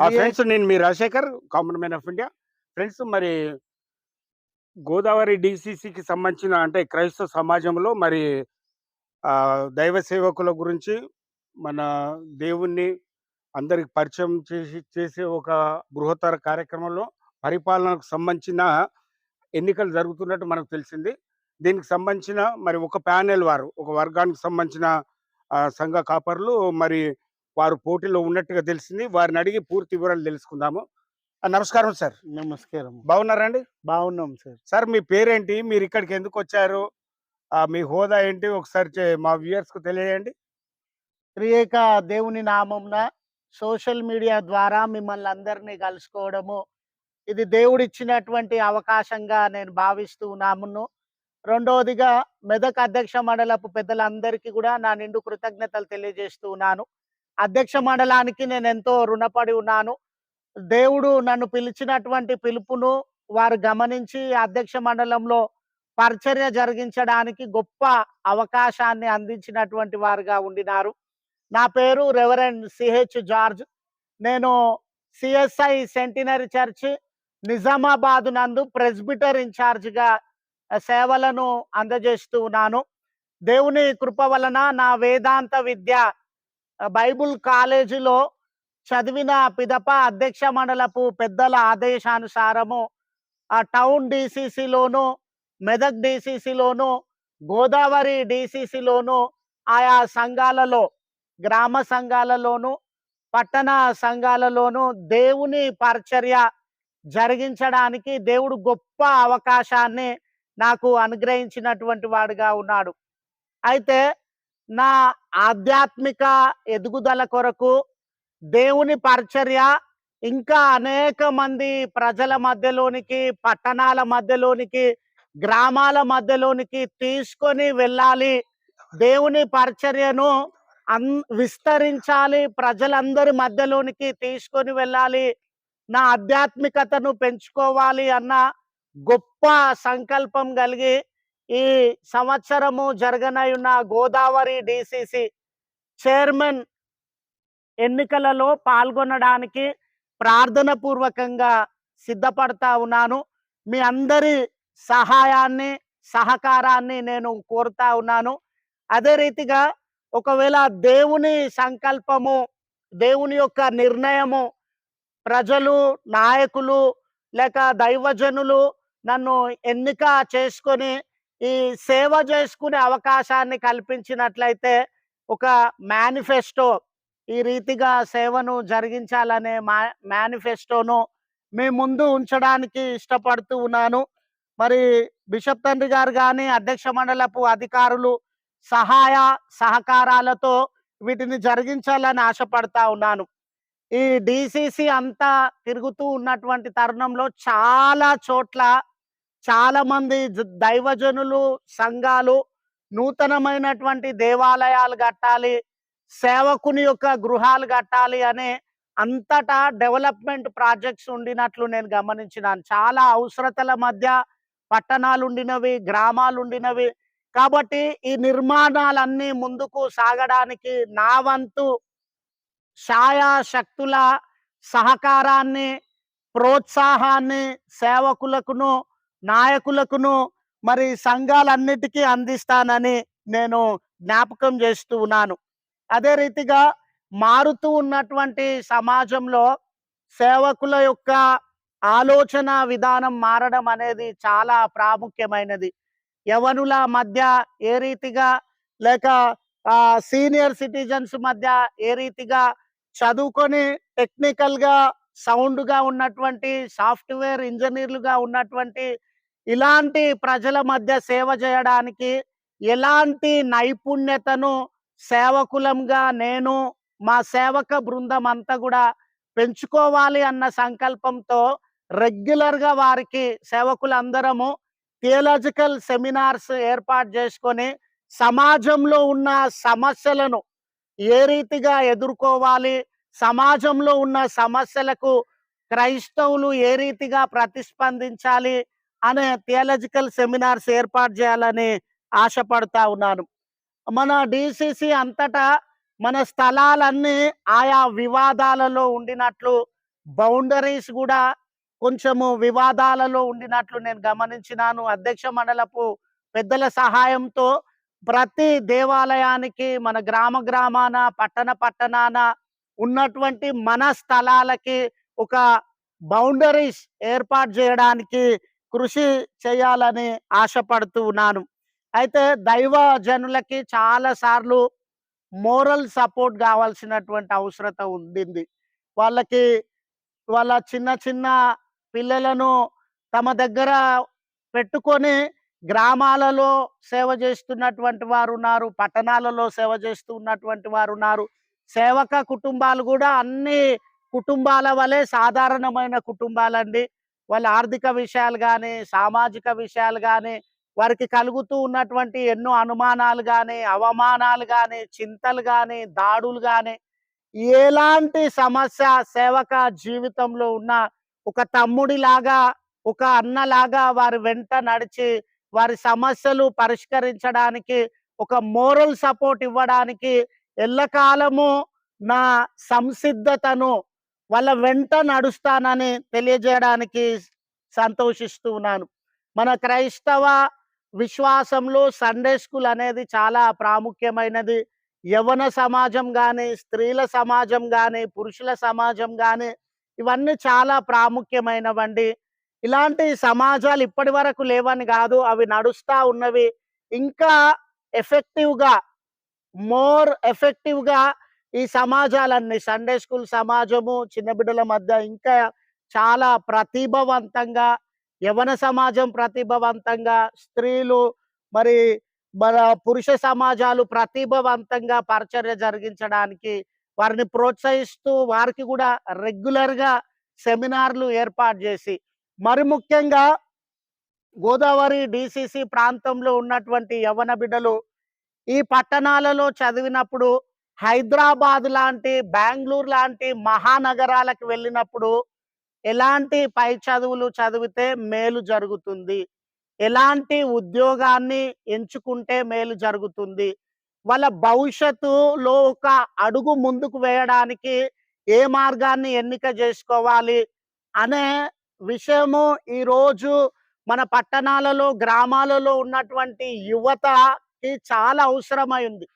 Friends నేను మీ Rajasekhar common man of India. Friends మరి గోదావరి డిసిసికి సంబంధించిన అంటే క్రైస్తవ సమాజంలో మరి ఆ, దైవ సేవకుల గురించి మన దేవుణ్ణి అందరికి పరిచయం చేసి చేసే ఒక బృహత్తర కార్యక్రమంలో పరిపాలనకు సంబంధించిన ఎన్నికలు జరుగుతున్నట్టు మనకు తెలిసింది. దీనికి సంబంధించిన మరి ఒక ప్యానెల్ వారు ఒక వర్గానికి సంబంధించిన సంఘ కాపర్లు మరి వారు పోటీలో ఉన్నట్టుగా తెలిసింది. వారిని అడిగి పూర్తి వివరాలు తెలుసుకుందాము. నమస్కారం సార్. నమస్కారం. బాగున్నారండి బాగున్నాం సార్. సార్ మీ పేరేంటి? మీరు ఇక్కడికి ఎందుకు వచ్చారు? మీ హోదా ఏంటి? ఒకసారి మా వ్యూయర్స్కు తెలియజేయండి. త్రియేక దేవుని నామంన సోషల్ మీడియా ద్వారా మిమ్మల్ని అందరినీ కలుసుకోవడము. ఇది దేవుడిచ్చినటువంటి అవకాశంగా నేను భావిస్తూ ఉన్నామును. రెండవదిగా మెదక్ అధ్యక్ష మండలపు పెద్దలందరికీ కూడా నా నిండు కృతజ్ఞతలు తెలియజేస్తూ ఉన్నాను. అధ్యక్ష మండలానికి నేను ఎంతో రుణపడి ఉన్నాను. దేవుడు నన్ను పిలిచినటువంటి పిలుపును వారు గమనించి అధ్యక్ష మండలంలో పరిచర్య జరిగించడానికి గొప్ప అవకాశాన్ని అందించినటువంటి వారుగా ఉండినారు. నా పేరు రెవరెండ్ సిహెచ్ జార్జ్ నేను సిఎస్ఐ సెంటినరీ చర్చ్ నిజామాబాద్ నందు ప్రెస్బిటర్ ఇన్ఛార్జ్గా సేవలను అందజేస్తూ ఉన్నాను. దేవుని కృప వలన నా వేదాంత విద్య బైబుల్ కాలేజీలో చదివిన పిదప అధ్యక్ష మండలపు పెద్దల ఆదేశానుసారము ఆ టౌన్ డిసిసిలోను మెదక్ డిసిసిలోను గోదావరి డిసిసిలోను ఆయా సంఘాలలో గ్రామ సంఘాలలోను పట్టణ సంఘాలలోను దేవుని పరిచర్య జరిగించడానికి దేవుడు గొప్ప అవకాశాన్ని నాకు అనుగ్రహించినటువంటి వాడుగా ఉన్నాడు. అయితే నా ఆధ్యాత్మిక ఎదుగుదల కొరకు దేవుని పరిచర్య ఇంకా అనేక మంది ప్రజల మధ్యలోనికి పట్టణాల మధ్యలోనికి గ్రామాల మధ్యలోనికి తీసుకొని వెళ్ళాలి. దేవుని పరిచర్యను అన్ విస్తరించాలి. ప్రజలందరి మధ్యలోనికి తీసుకొని వెళ్ళాలి. నా ఆధ్యాత్మికతను పెంచుకోవాలి అన్న గొప్ప సంకల్పం కలిగి ఈ సంవత్సరము జరగనయున్న గోదావరి డిసిసి చైర్మన్ ఎన్నికలలో పాల్గొనడానికి ప్రార్థన పూర్వకంగా సిద్ధపడతా ఉన్నాను. మీ అందరి సహాయాన్ని సహకారాన్ని నేను కోరుతా ఉన్నాను. అదే రీతిగా ఒకవేళ దేవుని సంకల్పము దేవుని యొక్క నిర్ణయము ప్రజలు నాయకులు లేక దైవజనులు నన్ను ఎన్నిక చేసుకొని ఈ సేవ చేసుకునే అవకాశాన్ని కల్పించినట్లయితే ఒక మేనిఫెస్టో ఈ రీతిగా సేవను జరిగించాలనే మా మేనిఫెస్టోను మీ ముందు ఉంచడానికి ఇష్టపడుతూ ఉన్నాను. మరి బిషప్ తండ్రి గారు కానీ అధ్యక్ష మండలపు అధికారులు సహాయ సహకారాలతో వీటిని జరిగించాలని ఆశపడతా ఉన్నాను. ఈ డిసిసి అంతా తిరుగుతూ ఉన్నటువంటి తరుణంలో చాలా చోట్ల చాలా మంది దైవజనులు సంఘాలు నూతనమైనటువంటి దేవాలయాలు కట్టాలి సేవకుని యొక్క గృహాలు కట్టాలి అనే అంతటా డెవలప్మెంట్ ప్రాజెక్ట్స్ ఉండినట్లు నేను గమనించినాను. చాలా అవసరతల మధ్య పట్టణాలు ఉండినవి గ్రామాలు ఉండినవి కాబట్టి ఈ నిర్మాణాలన్నీ ముందుకు సాగడానికి నా వంతు ఛాయా శక్తుల సహకారాన్ని ప్రోత్సాహాన్ని సేవకులకును నాయకులకును మరి సంఘాలన్నిటికీ అందిస్తానని నేను జ్ఞాపకం చేస్తూ ఉన్నాను. అదే రీతిగా మారుతూ ఉన్నటువంటి సమాజంలో సేవకుల యొక్క ఆలోచన విధానం మారడం అనేది చాలా ప్రాముఖ్యమైనది. యవనుల మధ్య ఏ రీతిగా లేక సీనియర్ సిటిజన్స్ మధ్య ఏ రీతిగా చదువుకొని టెక్నికల్గా సౌండ్గా ఉన్నటువంటి సాఫ్ట్వేర్ ఇంజనీర్లుగా ఉన్నటువంటి ఇలాంటి ప్రజల మధ్య సేవ చేయడానికి ఎలాంటి నైపుణ్యతను సేవకులంగా నేను మా సేవక బృందం అంతా కూడా పెంచుకోవాలి అన్న సంకల్పంతో రెగ్యులర్గా వారికి సేవకులందరము థియలాజికల్ సెమినార్స్ ఏర్పాటు చేసుకొని సమాజంలో ఉన్న సమస్యలను ఏ రీతిగా ఎదుర్కోవాలి సమాజంలో ఉన్న సమస్యలకు క్రైస్తవులు ఏ రీతిగా ప్రతిస్పందించాలి అనే థియాలజికల్ సెమినార్స్ ఏర్పాటు చేయాలని ఆశపడతా ఉన్నాను. మన డిసిసి అంతటా మన స్థలాలన్నీ ఆయా వివాదాలలో ఉండినట్లు బౌండరీస్ కూడా కొంచెము వివాదాలలో ఉండినట్లు నేను గమనించినాను. అధ్యక్ష మండలపు పెద్దల సహాయంతో ప్రతి దేవాలయానికి మన గ్రామ గ్రామాన పట్టణ పట్టణాన ఉన్నటువంటి మన స్థలాలకి ఒక బౌండరీస్ ఏర్పాటు చేయడానికి కృషి చేయాలని ఆశపడుతూ ఉన్నాను. అయితే దైవ జనులకి చాలా సార్లు మోరల్ సపోర్ట్ కావాల్సినటువంటి అవసరత ఉండింది. వాళ్ళకి వాళ్ళ చిన్న చిన్న పిల్లలను తమ దగ్గర పెట్టుకొని గ్రామాలలో సేవ చేస్తున్నటువంటి వారు ఉన్నారు పట్టణాలలో సేవ చేస్తూ ఉన్నటువంటి వారు ఉన్నారు. సేవక కుటుంబాలు కూడా అన్ని కుటుంబాల వలె సాధారణమైన కుటుంబాలండి. వాళ్ళ ఆర్థిక విషయాలు కానీ సామాజిక విషయాలు కానీ వారికి కలుగుతూ ఉన్నటువంటి ఎన్నో అనుమానాలు కానీ అవమానాలు కానీ చింతలు కానీ దాడులు కానీ ఎలాంటి సమస్య సేవక జీవితంలో ఉన్న ఒక తమ్ముడిలాగా ఒక అన్నలాగా వారి వెంట నడిచి వారి సమస్యలు పరిష్కరించడానికి ఒక మోరల్ సపోర్ట్ ఇవ్వడానికి ఎల్లకాలము నా సంసిద్ధతను వాళ్ళ వెంట నడుస్తానని తెలియజేయడానికి సంతోషిస్తూ ఉన్నాను. మన క్రైస్తవ విశ్వాసంలో సండే స్కూల్ అనేది చాలా ప్రాముఖ్యమైనది. యవన సమాజం కానీ స్త్రీల సమాజం కానీ పురుషుల సమాజం కానీ ఇవన్నీ చాలా ప్రాముఖ్యమైనవండి. ఇలాంటి సమాజాలు ఇప్పటి వరకు లేవని కాదు అవి నడుస్తా ఉన్నవి. ఇంకా ఎఫెక్టివ్గా మోర్ ఎఫెక్టివ్గా ఈ సమాజాలన్నీ సండే స్కూల్ సమాజము చిన్న బిడ్డల మధ్య ఇంకా చాలా ప్రతిభవంతంగా యవన సమాజం ప్రతిభవంతంగా స్త్రీలు మరి మన పురుష సమాజాలు ప్రతిభవంతంగా పరిచర్య జరిగించడానికి వారిని ప్రోత్సహిస్తూ వారికి కూడా రెగ్యులర్గా సెమినార్లు ఏర్పాటు చేసి మరి ముఖ్యంగా గోదావరి డిసిసి ప్రాంతంలో ఉన్నటువంటి యవన బిడ్డలు ఈ పట్టణాలలో చదివినప్పుడు హైదరాబాద్ లాంటి బెంగళూరు లాంటి మహానగరాలకు వెళ్ళినప్పుడు ఎలాంటి పై చదువులు చదివితే మేలు జరుగుతుంది? ఎలాంటి ఉద్యోగాన్ని ఎంచుకుంటే మేలు జరుగుతుంది? వాళ్ళ భవిష్యత్తులో ఒక అడుగు ముందుకు వేయడానికి ఏ మార్గాన్ని ఎన్నిక చేసుకోవాలి అనే విషయము ఈరోజు మన పట్టణాలలో గ్రామాలలో ఉన్నటువంటి యువతకి చాలా అవసరమై ఉంది.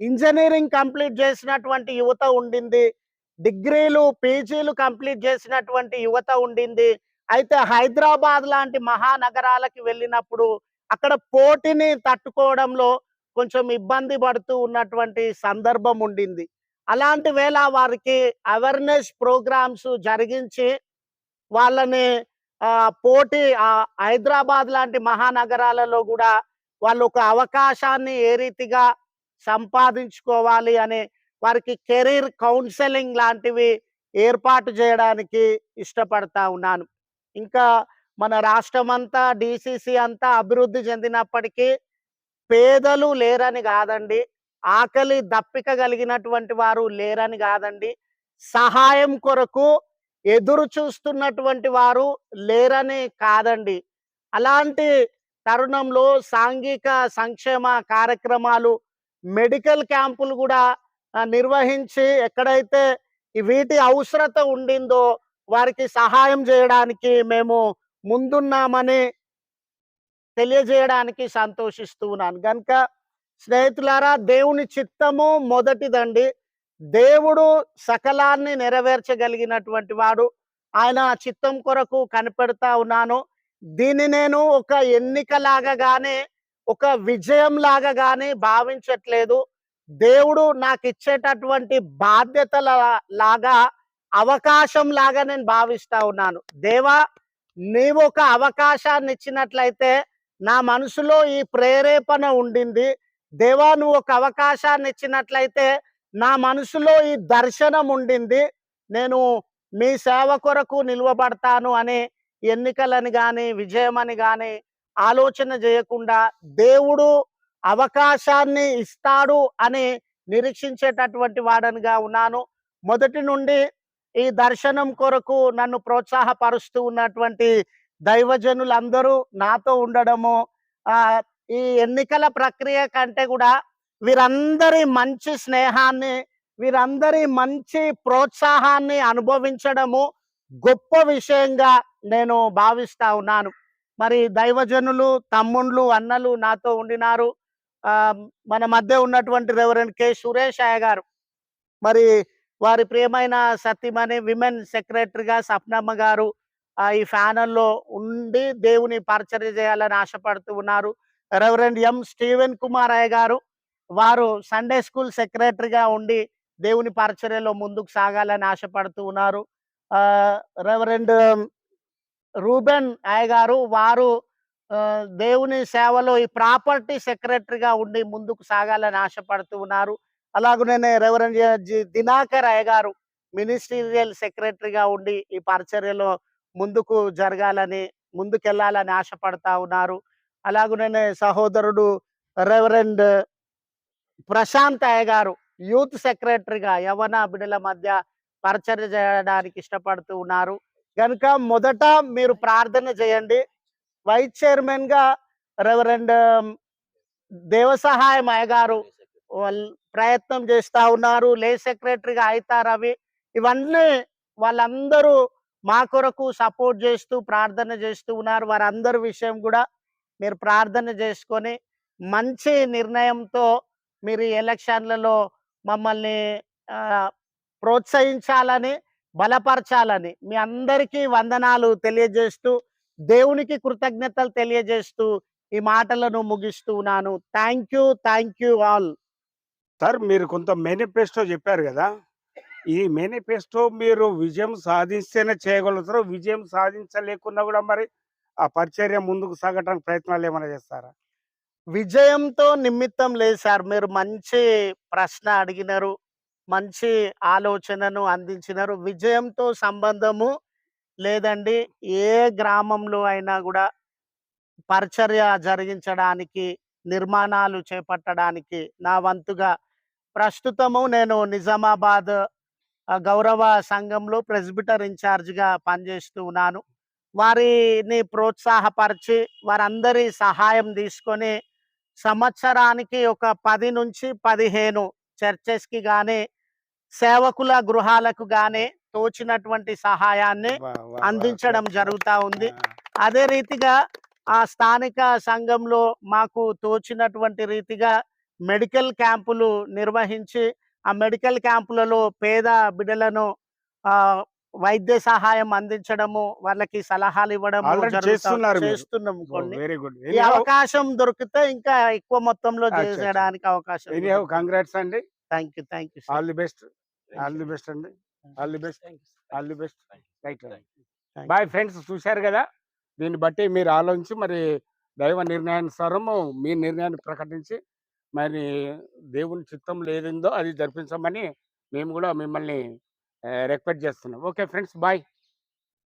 ఇంజనీరింగ్ కంప్లీట్ చేసినటువంటి యువత ఉండింది. డిగ్రీలు పీజీలు కంప్లీట్ చేసినటువంటి యువత ఉండింది. అయితే హైదరాబాద్ లాంటి మహానగరాలకి వెళ్ళినప్పుడు అక్కడ పోటీని తట్టుకోవడంలో కొంచెం ఇబ్బంది పడుతూ ఉన్నటువంటి సందర్భం ఉండింది. అలాంటి వేళ వారికి అవేర్నెస్ ప్రోగ్రామ్స్ జరిగించి వాళ్ళని ఆ, పోటీ ఆ, హైదరాబాద్ లాంటి మహానగరాలలో కూడా వాళ్ళు ఒక అవకాశాన్ని ఏ రీతిగా సంపాదించుకోవాలి అనే వారికి కెరీర్ కౌన్సెలింగ్ లాంటివి ఏర్పాటు చేయడానికి ఇష్టపడతా ఉన్నాను. ఇంకా మన రాష్ట్రం అంతా డిసిసి అంతా అభివృద్ధి చెందినప్పటికీ పేదలు లేరని కాదండి. ఆకలి దప్పిక కలిగినటువంటి వారు లేరని కాదండి. సహాయం కొరకు ఎదురు చూస్తున్నటువంటి వారు లేరని కాదండి. అలాంటి తరుణంలో సాంఘిక సంక్షేమ కార్యక్రమాలు మెడికల్ క్యాంపులు కూడా నిర్వహించి ఎక్కడైతే వీటి అవసరత ఉండిందో వారికి సహాయం చేయడానికి మేము ముందున్నామని తెలియజేయడానికి సంతోషిస్తూ ఉన్నాను. కనుక స్నేహితులారా దేవుని చిత్తము మొదటిదండి. దేవుడు సకలాన్ని నెరవేర్చగలిగినటువంటి వాడు. ఆయన చిత్తం కొరకు కనిపెడతా ఉన్నాను. దీన్ని నేను ఒక ఎన్నికలాగా గానే ఒక విజయం లాగా గానీ భావించట్లేదు. దేవుడు నాకు ఇచ్చేటటువంటి బాధ్యతల లాగా అవకాశం లాగా నేను భావిస్తా ఉన్నాను. దేవా నీవు ఒక అవకాశాన్ని ఇచ్చినట్లయితే నా మనసులో ఈ ప్రేరేపణ ఉండింది. దేవా నువ్వు ఒక అవకాశాన్ని ఇచ్చినట్లయితే నా మనసులో ఈ దర్శనం ఉండింది. నేను మీ సేవ కొరకు నిలువబడతాను అనే ఎన్నికలని కానీ విజయం అని కానీ ఆలోచన చేయకుండా దేవుడు అవకాశాన్ని ఇస్తాడు అని నిరీక్షించేటటువంటి వాడనిగా ఉన్నాను. మొదటి నుండి ఈ దర్శనం కొరకు నన్ను ప్రోత్సాహపరుస్తూ ఉన్నటువంటి దైవజనులందరూ నాతో ఉండడము ఆ ఈ ఎన్నికల ప్రక్రియ కంటే కూడా వీరందరి మంచి స్నేహాన్ని వీరందరి మంచి ప్రోత్సాహాన్ని అనుభవించడము గొప్ప విషయంగా నేను భావిస్తా ఉన్నాను. మరి దైవజనులు తమ్ముళ్ళు అన్నలు నాతో ఉండినారు. ఆ, మన మధ్య ఉన్నటువంటి రెవరెండ్ కె. సురేష్ అయ్య గారు. మరి వారి ప్రియమైన సత్యమణి విమెన్ సెక్రటరీగా సప్నమ్మ గారు ఆ, ఈ ఫ్యానల్లో ఉండి దేవుని పరిచర్య చేయాలని ఆశపడుతూ ఉన్నారు. రెవరెండ్ ఎం. స్టీవెన్ కుమార్ అయ్య గారు వారు సండే స్కూల్ సెక్రటరీగా ఉండి దేవుని పరిచర్యలో ముందుకు సాగాలని ఆశపడుతూ ఉన్నారు. ఆ, రెవరెండ్ రూబెన్ అయ్య గారు వారు దేవుని సేవలో ఈ ప్రాపర్టీ సెక్రటరీగా ఉండి ముందుకు సాగాలని ఆశపడుతూ ఉన్నారు. అలాగనే రెవరెండ్ దినాకర్ అయ్య గారు మినిస్టీరియల్ సెక్రటరీగా ఉండి ఈ పరిచర్యలో ముందుకు జరగాలని ముందుకెళ్ళాలని ఆశపడతా ఉన్నారు. అలాగనే సహోదరుడు రెవరెండ్ ప్రశాంత్ అయ్య గారు యూత్ సెక్రటరీగా యవన బిడల మధ్య పరిచర్య చేయడానికి ఇష్టపడుతూ ఉన్నారు. కనుక మొదట మీరు ప్రార్థన చేయండి. వైస్ చైర్మన్గా రెవరెండ్ దేవసహాయం అయ్యగారు ప్రయత్నం చేస్తా ఉన్నారు. లే సెక్రటరీగా అయితా రవి. ఇవన్నీ వాళ్ళందరూ మా కొరకు సపోర్ట్ చేస్తూ ప్రార్థన చేస్తూ ఉన్నారు. వారందరి విషయం కూడా మీరు ప్రార్థన చేసుకొని మంచి నిర్ణయంతో మీరు ఎలక్షన్లలో మమ్మల్ని ప్రోత్సహించాలని బలపరచాలని మీ అందరికీ వందనాలు తెలియజేస్తూ దేవునికి కృతజ్ఞతలు తెలియజేస్తూ ఈ మాటలను ముగిస్తూ ఉన్నాను. Thank you thank you all. Sir మీరు కొంత మేనిఫెస్టో చెప్పారు కదా. ఈ మేనిఫెస్టో మీరు విజయం సాధిస్తేనే చేయగలుగుతారు విజయం సాధించలేకున్నా కూడా మరి ఆ పరిచర్య ముందుకు సాగడానికి ప్రయత్నాలు ఏమైనా చేస్తారా? విజయంతో నిమిత్తం లేదు సార్ మీరు మంచి ప్రశ్న అడిగినారు. మంచి ఆలోచనను అందించినారు. విజయంతో సంబంధము లేదండి. ఏ గ్రామంలో అయినా కూడా పరిచర్య జరిగించడానికి నిర్మాణాలు చేపట్టడానికి నా వంతుగా ప్రస్తుతము నేను నిజామాబాద్ గౌరవ సంఘంలో ప్రెసిబిటర్ ఇన్ఛార్జ్గా పనిచేస్తూ ఉన్నాను. వారిని ప్రోత్సాహపరిచి వారందరి సహాయం తీసుకొని సంవత్సరానికి ఒక పది నుంచి పదిహేను చర్చెస్కి కానీ సేవకుల గృహాలకు కానీ తోచినటువంటి సహాయాన్ని అందించడం జరుగుతా ఉంది. అదే రీతిగా ఆ స్థానిక సంఘంలో మాకు తోచినటువంటి రీతిగా మెడికల్ క్యాంపులు నిర్వహించి ఆ మెడికల్ క్యాంపులలో పేద బిడ్డలను ఆ వైద్య సహాయం అందించడము వాళ్ళకి సలహాలు ఇవ్వడము Already జరుగుతా- చేస్తున్నారు మీరు. చేస్తున్నాం కొన్ని. వెరీ గుడ్ ఈ అవకాశం దొరికితే ఇంకా ఎక్కువ మొత్తంలో. చేయడానికి అవకాశం కంగ్రాట్స్ అండి. Thank you thank you all the best all the best అండి. All the best all the best. Right. Bye friends చూశారు కదా? దీన్ని బట్టి మీరు ఆలోచించి మరి దైవ నిర్ణయానుసారము మీ నిర్ణయాన్ని ప్రకటించి మరి దేవుని చిత్తం లేదిందో అది జరిపించమని మేము కూడా మిమ్మల్ని రిక్వెస్ట్ చేస్తున్నాం. Okay friends bye.